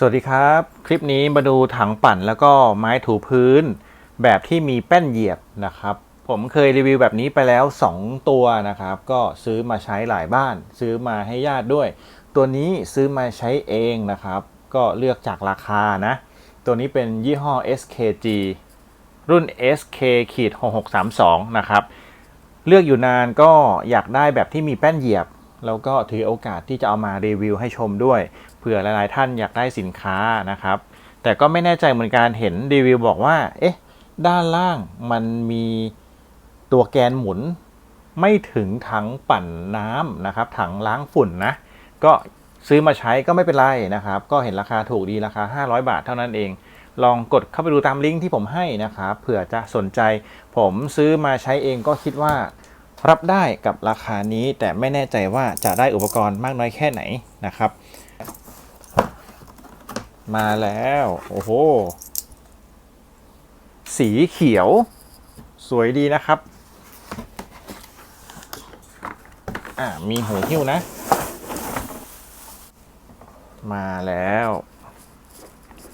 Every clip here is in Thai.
สวัสดีครับ คลิปนี้มาดูถังปั่นแล้วก็ไม้ถูพื้น แบบที่มีแป้นเหยียบนะครับ ผมเคยรีวิวแบบนี้ไปแล้ว 2 ตัวนะครับ ก็ซื้อมาใช้หลายบ้าน ซื้อมาให้ญาติด้วย ตัวนี้ซื้อมาใช้เองนะครับ ก็เลือกจากราคานะ ตัวนี้เป็นยี่ห้อ SKG รุ่น SK ขีด6632 นะครับ เลือกอยู่นานก็อยากได้แบบที่มีแป้นเหยียบ แล้วก็ถือโอกาสที่จะเอามารีวิวให้ชมด้วย ผื่อหลายๆท่านอยากได้สินค้านะครับ แต่ก็ไม่แน่ใจเหมือนกันเห็นรีวิวบอกว่า เอ๊ะ ด้านล่างมันมีตัวแกนหมุนไม่ถึงถังปั่นน้ำนะครับ ถังล้างฝุ่นนะ ก็ซื้อมาใช้ก็ไม่เป็นไรนะครับ ก็เห็นราคาถูกดีราคา 500 บาทเท่านั้นเอง ลองกดเข้าไปดูตามลิงก์ที่ผมให้นะครับ เผื่อจะสนใจ ผมซื้อมาใช้เองก็คิดว่า รับได้กับราคานี้ แต่ไม่แน่ใจว่าจะได้อุปกรณ์มากน้อยแค่ไหนนะครับ มาแล้ว โอ้โห สีเขียว สวยดีนะครับ อ่ามีหูหิ้วนะ มาแล้ว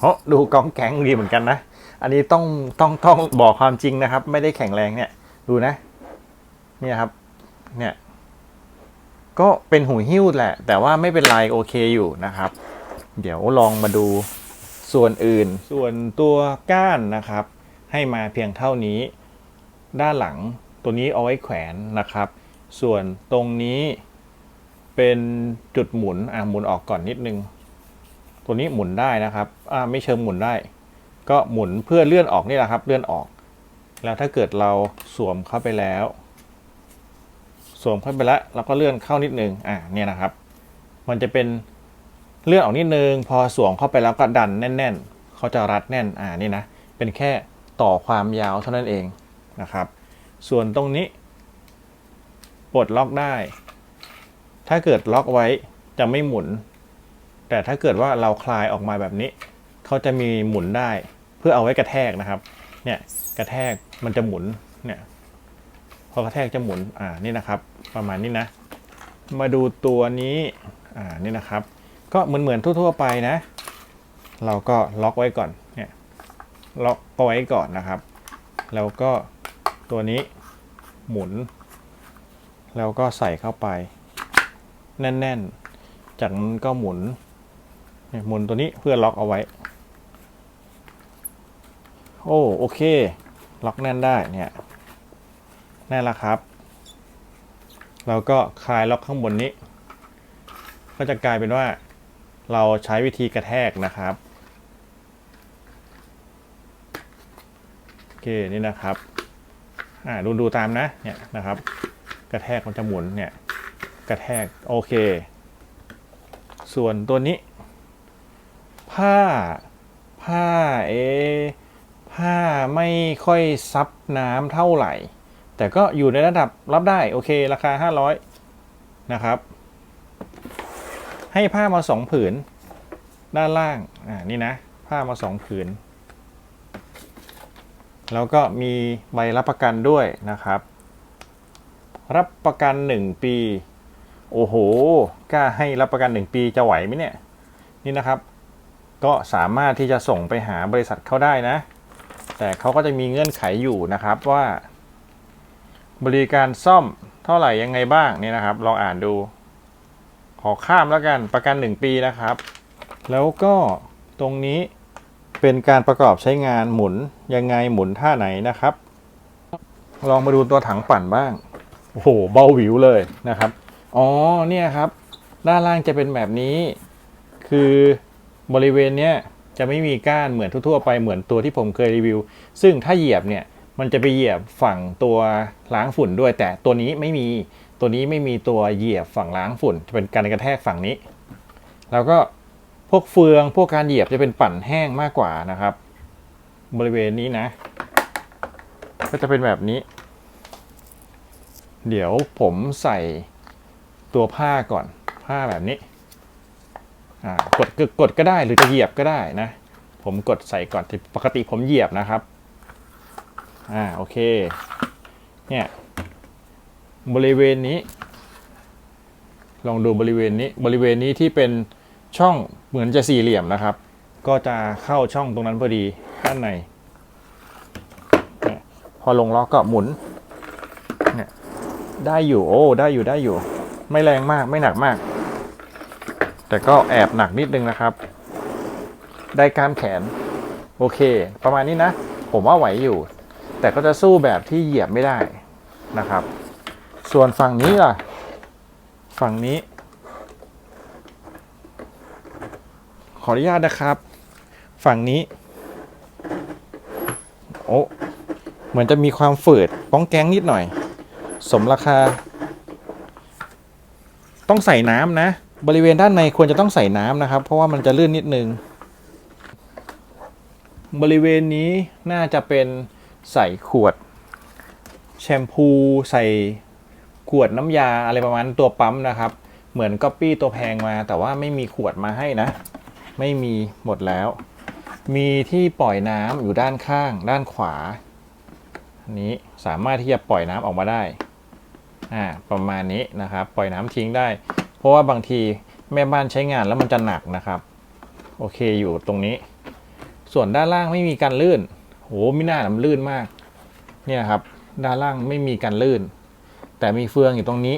โอ้ดูกองแกงดีเหมือนกันนะ อันนี้ต้องต้องต้องบอกความจริงนะครับ ไม่ได้แข็งแรงเนี่ย ดูนะ เนี่ยครับ เนี่ย ก็เป็นหูหิ้วแหละ แต่ว่าไม่เป็นไรโอเคอยู่นะครับ เดี๋ยวลองมาดูส่วนอื่น ส่วนตัวก้านนะครับ ให้มาเพียงเท่านี้ ด้านหลังตัวนี้เอาไว้แขวนนะครับ ส่วนตรงนี้เป็นจุดหมุนอะหมุนออกก่อนนิดนึง ตัวนี้หมุนได้นะครับอ่าไม่เชิงหมุนได้ ก็หมุนเพื่อเลื่อนออกนี่แหละครับ เลื่อนออก แล้วถ้าเกิดเราสวมเข้าไปแล้วสวมเข้าไปแล้วเราก็เลื่อนเข้านิดนึงอ่าเนี่ยนะครับ มันจะเป็น เลื่อนออกนิดนึง พอสวมเข้าไปแล้วก็ดันแน่น ๆ เขาจะรัดแน่น อ่านี่นะ เป็นแค่ต่อความยาวเท่านั้นเองนะครับ ส่วนตรงนี้ปลดล็อกได้ ถ้าเกิดล็อกไว้จะไม่หมุน แต่ถ้าเกิดว่าเราคลายออกมาแบบนี้ เขาจะมีหมุนได้เพื่อเอาไว้กระแทกนะครับ เนี่ยกระแทกมันจะหมุน เนี่ยพอกระแทกจะหมุน อ่า นี่นะครับ ประมาณนี้นะ มาดูตัวนี้ อ่า นี่นะครับ ก็เหมือนเหมือนทั่วๆไปนะ เราก็ล็อกไว้ก่อนเนี่ยล็อกเอาไว้ก่อนนะครับ แล้วก็ตัวนี้หมุน แล้วก็ใส่เข้าไป แน่นๆ จากนั้นก็หมุนเนี่ยหมุนตัวนี้เพื่อล็อกเอาไว้ โอ้โอเค ล็อกแน่นได้เนี่ยแน่นแหละครับ เราก็คลายล็อกข้างบนนี้ ก็จะกลายเป็นว่า เราใช้วิธีกระแทกนะครับโอเคนี่นะครับอ่าดูดูตามนะเนี่ยนะครับ กระแทกมันจะหมุนเนี่ยกระแทกโอเค ส่วนตัวนี้ ผ้าผ้าเอผ้าไม่ค่อยซับน้ำเท่าไหร่ แต่ก็อยู่ในระดับรับได้ โอเค ราคา 500 นะครับ ให้ผ้ามาสองผืน ด้านล่างอ่านี่นะ ผ้ามาสองผืน แล้วก็มีใบรับประกันด้วยนะครับ รับประกัน 1 ปี โอ้โหกล้าให้รับประกัน 1 ปีจะไหวไหมเนี่ย นี่นะครับ ก็สามารถที่จะส่งไปหาบริษัทเขาได้นะ แต่เขาก็จะมีเงื่อนไขอยู่นะครับว่า บริการซ่อมเท่าไหร่ยังไงบ้างนี่นะครับ ลองอ่านดู ขอข้ามแล้วกันประกัน 1 ปีนะครับ แล้วก็ตรงนี้เป็นการประกอบใช้งานหมุนยังไงหมุนท่าไหนนะครับ ลองมาดูตัวถังปั่นบ้างโอ้โหเบาหวิวเลยนะครับ อ๋อเนี่ยครับ ด้านล่างจะเป็นแบบนี้ คือบริเวณเนี้ยจะไม่มีก้านเหมือนทั่วๆไปเหมือนตัวที่ผมเคยรีวิว ซึ่งถ้าเหยียบเนี่ยมันจะไปเหยียบฝั่งตัวล้างฝุ่นด้วยแต่ตัวนี้ไม่มี ตัวนี้ไม่มีตัวเหยียบฝั่งล้างฝุ่น จะเป็นการกระแทกฝั่งนี้ แล้วก็พวกเฟืองพวกการเหยียบจะเป็นปั่นแห้งมากกว่านะครับ บริเวณนี้นะ ก็จะเป็นแบบนี้ เดี๋ยวผมใส่ตัวผ้าก่อนผ้าแบบนี้อ่ากดกดก็ได้หรือจะเหยียบก็ได้นะ ผมกดใส่ก่อนปกติผมเหยียบนะครับอ่าโอเคเนี่ย บริเวณนี้ ลองดูบริเวณนี้บริเวณนี้ที่เป็นช่องเหมือนจะสี่เหลี่ยมนะครับ ก็จะเข้าช่องตรงนั้นพอดีด้านในเนี่ยพอลงล็อกก็หมุนเนี่ยได้อยู่โอ้ได้อยู่ได้อยู่ ไม่แรงมากไม่หนักมาก แต่ก็แอบหนักนิดนึงนะครับ ได้กล้ามแขน โอเค ประมาณนี้นะ ผมว่าไหวอยู่ แต่ก็จะสู้แบบที่เหยียบไม่ได้นะครับ ส่วนฝั่งนี้ล่ะ ฝั่งนี้ ขออนุญาตนะครับ ฝั่งนี้ โอ้เหมือนจะมีความฝืดป้องแกงนิดหน่อย สมราคา ต้องใส่น้ำนะ บริเวณด้านในควรจะต้องใส่น้ำนะครับ เพราะว่ามันจะลื่นนิดนึง บริเวณนี้น่าจะเป็นใส่ขวดแชมพูใส่ วดน้ำยาอะไรประมาณตัวปั๊มนะครับ เหมือนก๊อปปี้ตัวแพงมา แต่ว่าไม่มีขวดมาให้นะ ไม่มีหมดแล้ว มีที่ปล่อยน้ำอยู่ด้านข้าง ด้านขวาอันนี้สามารถที่จะปล่อยน้ำออกมาได้อ่าประมาณนี้นะครับ ปล่อยน้ำทิ้งได้ เพราะว่าบางทีแม่บ้านใช้งานแล้วมันจะหนักนะครับ โอเคอยู่ตรงนี้ ส่วนด้านล่างไม่มีการลื่นโหไม่น่าหนำลื่นมาก เนี่ยครับ ด้านล่างไม่มีการลื่น แต่มีเฟืองอยู่ตรงนี้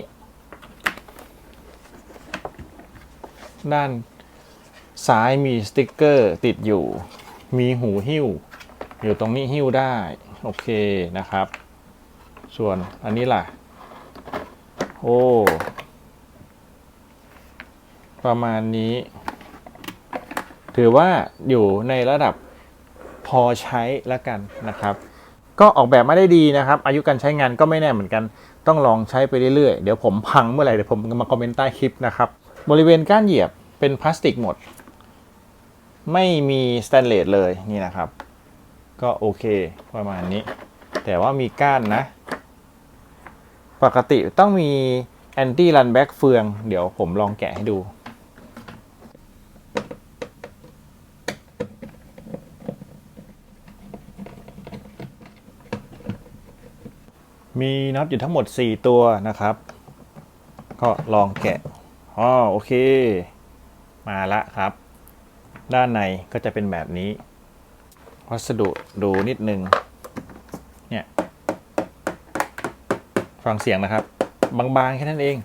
ด้านซ้ายมีสติกเกอร์ติดอยู่ มีหูหิ้ว อยู่ตรงนี้หิ้วได้ โอเคนะครับ ส่วนอันนี้ล่ะ โอ้ ประมาณนี้ ถือว่าอยู่ในระดับพอใช้แล้วกันนะครับ ก็ออกแบบมาได้ดีนะครับ อายุการใช้งานก็ไม่แน่เหมือนกัน ต้องลองใช้ไปเรื่อยๆ เดี๋ยวผมพังเมื่อไหร่เดี๋ยวผมมาคอมเมนต์ใต้คลิปนะครับ บริเวณก้านเหยียบเป็นพลาสติกหมด ไม่มีสแตนเลสเลยนี่นะครับ ก็โอเคประมาณนี้ แต่ว่ามีก้านนะ ปกติต้องมีแอนตี้รันแบ็กเฟือง เดี๋ยวผมลองแกะให้ดู มีน็อตอยู่ทั้งหมด 4 ตัวนะครับ ก็ลองแกะอ๋อโอเค มาละครับ ด้านในก็จะเป็นแบบนี้ วัสดุดูนิดนึง เนี่ย ฟังเสียงนะครับ บางๆ แค่นั้นเอง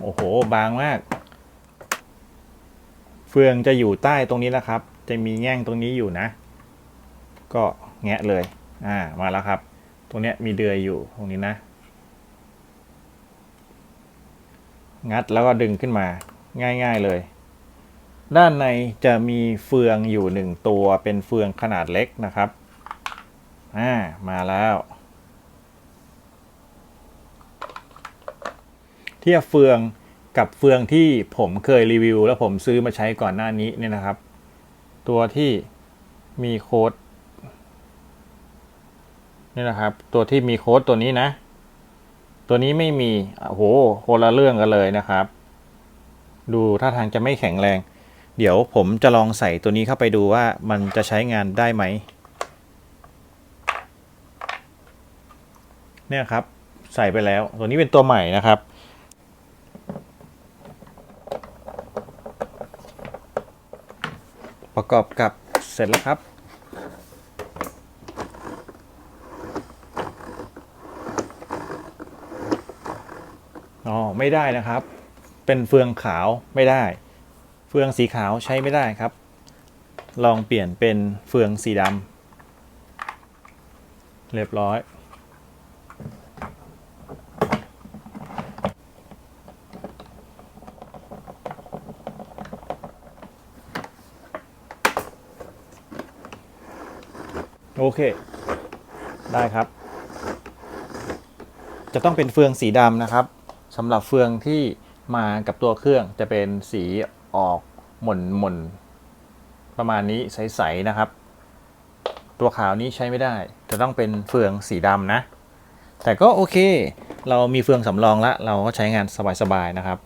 โอ้โห บางมาก เฟืองจะอยู่ใต้ตรงนี้นะครับ จะมีแง่งตรงนี้อยู่นะ ก็แงะเลย อ่า มาแล้วครับ ตรงเนี้ยมีเดือยอยู่ตรงนี้นะ งัดแล้วก็ดึงขึ้นมาง่าย ๆเลย ด้านในจะมีเฟืองอยู่หนึ่งตัวเป็นเฟืองขนาดเล็กนะครับอ่ามาแล้ว เทียบเฟืองกับเฟืองที่ผมเคยรีวิว แล้วผมซื้อมาใช้ก่อนหน้านี้เนี่ยนะครับ ตัวที่มีโค้ด นี่นะครับ ตัวที่มีโค้ดตัวนี้นะ ตัวนี้ไม่มีโอ้โหคนละเรื่องกันเลยนะครับ ดูท่าทางจะไม่แข็งแรง เดี๋ยวผมจะลองใส่ตัวนี้เข้าไปดูว่ามันจะใช้งานได้ไหมเนี่ยครับ ใส่ไปแล้ว ตัวนี้เป็นตัวใหม่นะครับประกอบกับเสร็จแล้วครับ ไม่ได้นะครับ เป็นเฟืองขาวไม่ได้ เฟืองสีขาวใช้ไม่ได้ครับ ลองเปลี่ยนเป็นเฟืองสีดำเรียบร้อย โอเค ได้ครับจะต้องเป็นเฟืองสีดำนะครับ สำหรับเฟืองที่มากับตัวเครื่องจะเป็นสีออกหม่นหม่นๆประมาณนี้ใสๆนะครับ ตัวขาวนี้ใช้ไม่ได้จะต้องเป็นเฟืองสีดำนะ แต่ก็โอเค เรามีเฟืองสำรองละเราก็ใช้งานสบายๆนะครับ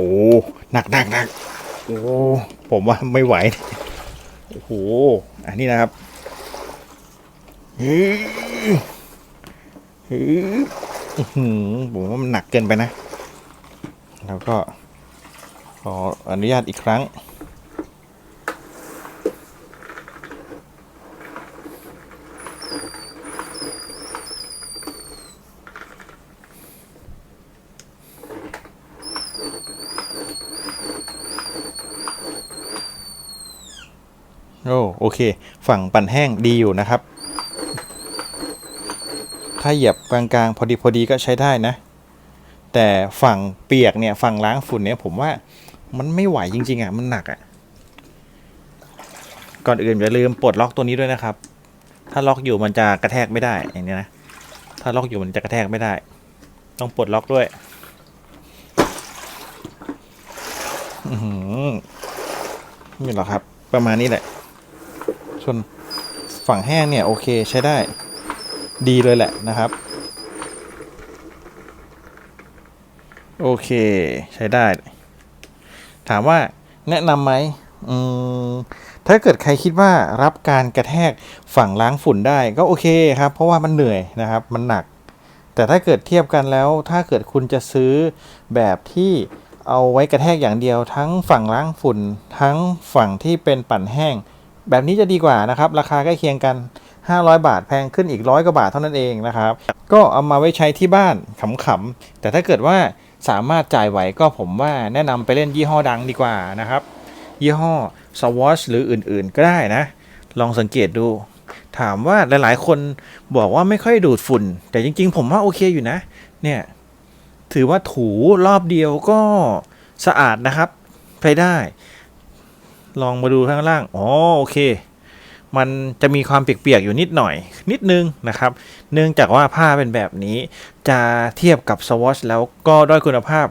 อ้หนักหนักหนักโอ้ผมว่าไม่ไหวโอ้โหอันนี้นะครับฮึฮึอื้อหือผมว่ามันหนักเกินไปนะ แล้วก็ขออนุญาตอีกครั้ง โอ้โอเค ฝั่งปั่นแห้งดีอยู่นะครับ ถ้าเหยียบกลางๆ พอดีพอดีก็ใช้ได้นะ แต่ฝั่งเปียกเนี่ยฝั่งล้างฝุ่นเนี่ยผมว่ามันไม่ไหวจริง ๆอะมันหนักอะก่อนอื่นอย่าลืมปลดล็อกตัวนี้ด้วยนะครับ ถ้าล็อกอยู่มันจะกระแทกไม่ได้อย่างนี้นะ ถ้าล็อกอยู่มันจะกระแทกไม่ได้ ต้องปลดล็อกด้วยอือหือนี่หรอครับ ประมาณนี้แหละ ส่วนฝั่งแห้งเนี่ยโอเคใช้ได้ดีเลยแหละนะครับ โอเคใช้ได้ ถามว่าแนะนำไหมอืมถ้าเกิดใครคิดว่ารับการกระแทกฝั่งล้างฝุ่นได้ก็โอเคครับ เพราะว่ามันเหนื่อยนะครับมันหนัก แต่ถ้าเกิดเทียบกันแล้ว ถ้าเกิดคุณจะซื้อแบบที่เอาไว้กระแทกอย่างเดียว ทั้งฝั่งล้างฝุ่น ทั้งฝั่งที่เป็นปั่นแห้ง แบบนี้จะดีกว่านะครับ ราคาใกล้เคียงกัน 500 บาทแพงขึ้นอีกร้อยกว่าบาทเท่านั้นเองนะครับ ก็เอามาไว้ใช้ที่บ้านขำๆแต่ถ้าเกิดว่าสามารถจ่ายไหวก็ผมว่าแนะนำไปเล่นยี่ห้อดังดีกว่านะครับ ยี่ห้อ Swatch หรืออื่นๆก็ได้นะ ลองสังเกตดู ถามว่าหลายๆ คนบอกว่าไม่ค่อยดูดฝุ่น แต่จริงๆ ผมว่าโอเคอยู่นะ เนี่ยถือว่าถูรอบเดียวก็สะอาดนะครับใช้ได้ ลองมาดูข้างล่าง อ๋อโอเค มันจะมีความเปียกๆอยู่นิดหน่อย นิดนึงนะครับ เนื่องจากว่าผ้าเป็นแบบนี้ จะเทียบกับ Swatch แล้วก็ด้อยคุณภาพ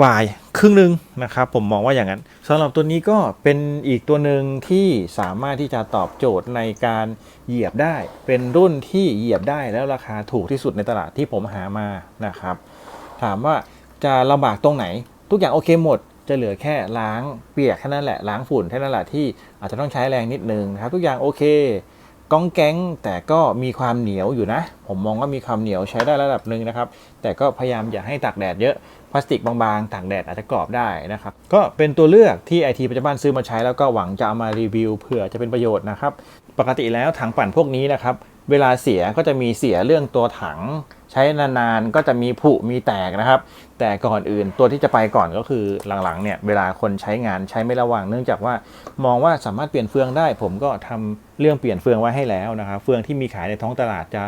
กว่าครึ่งหนึ่งนะครับ ผมมองว่าอย่างนั้นสำหรับตัวนี้ก็เป็นอีกตัวหนึ่งที่สามารถที่จะตอบโจทย์ในการเหยียบได้ เป็นรุ่นที่เหยียบได้แล้วราคาถูกที่สุดในตลาดที่ผมหามานะครับ ถามว่าจะลำบากตรงไหน ทุกอย่างโอเคหมด จะเหลือแค่ล้างเปียกแค่นั้นแหละล้างฝุ่นแค่นั้นแหละที่อาจจะต้องใช้แรงนิดนึงนะครับทุกอย่างโอเคก้องแก๊งแต่ก็มีความเหนียวอยู่นะ ผมมองว่ามีความเหนียวใช้ได้ระดับหนึ่งนะครับ แต่ก็พยายามอย่าให้ตากแดดเยอะพลาสติกบางๆตากแดดอาจจะกรอบได้นะครับ ก็เป็นตัวเลือกที่ไอทีปัจจุบันซื้อมาใช้แล้วก็หวังจะเอามารีวิวเผื่อจะเป็นประโยชน์นะครับ ปกติแล้วถังปั่นพวกนี้นะครับ เวลาเสียก็จะมีเสียเรื่องตัวถัง ใช้นานๆก็จะมีผุมีแตกนะครับ แต่ก่อนอื่นตัวที่จะไปก่อนก็คือหลังๆเนี่ยเวลาคนใช้งานใช้ไม่ระวัง เนื่องจากว่ามองว่าสามารถเปลี่ยนเฟืองได้ ผมก็ทำเรื่องเปลี่ยนเฟืองไว้ให้แล้วนะครับ เฟืองที่มีขายในท้องตลาดจะ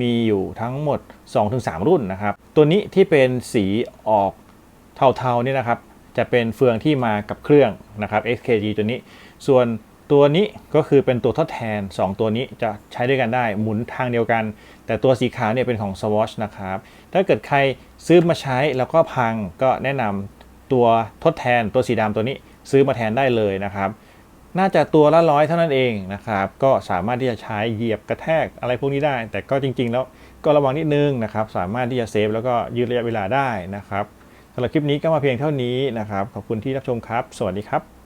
มีอยู่ทั้งหมด 2-3 รุ่นนะครับ ตัวนี้ที่เป็นสีออกเทาๆนี่นะครับจะเป็นเฟืองที่มากับเครื่องนะครับ XKG ตัวนี้ ส่วน ตัวนี้ก็คือเป็นตัวทดแทน 2 ตัวนี้จะใช้ด้วยกันได้หมุนทางเดียวกัน แต่ตัวสีขาวเนี่ยเป็นของ Swatch นะครับ ถ้าเกิดใครซื้อมาใช้แล้วก็พังก็แนะนำตัวทดแทนตัวสีดำตัวนี้ซื้อมาแทนได้เลยนะครับ น่าจะตัวละร้อยเท่านั้นเองนะครับ ก็สามารถที่จะใช้เหยียบกระแทกอะไรพวกนี้ได้ แต่ก็จริง ๆ แล้วก็ระวังนิดนึงนะครับ สามารถที่จะเซฟแล้วก็ยืดระยะเวลาได้นะครับสำหรับคลิปนี้ก็มาเพียงเท่านี้นะครับ ขอบคุณที่รับชมครับ สวัสดีครับ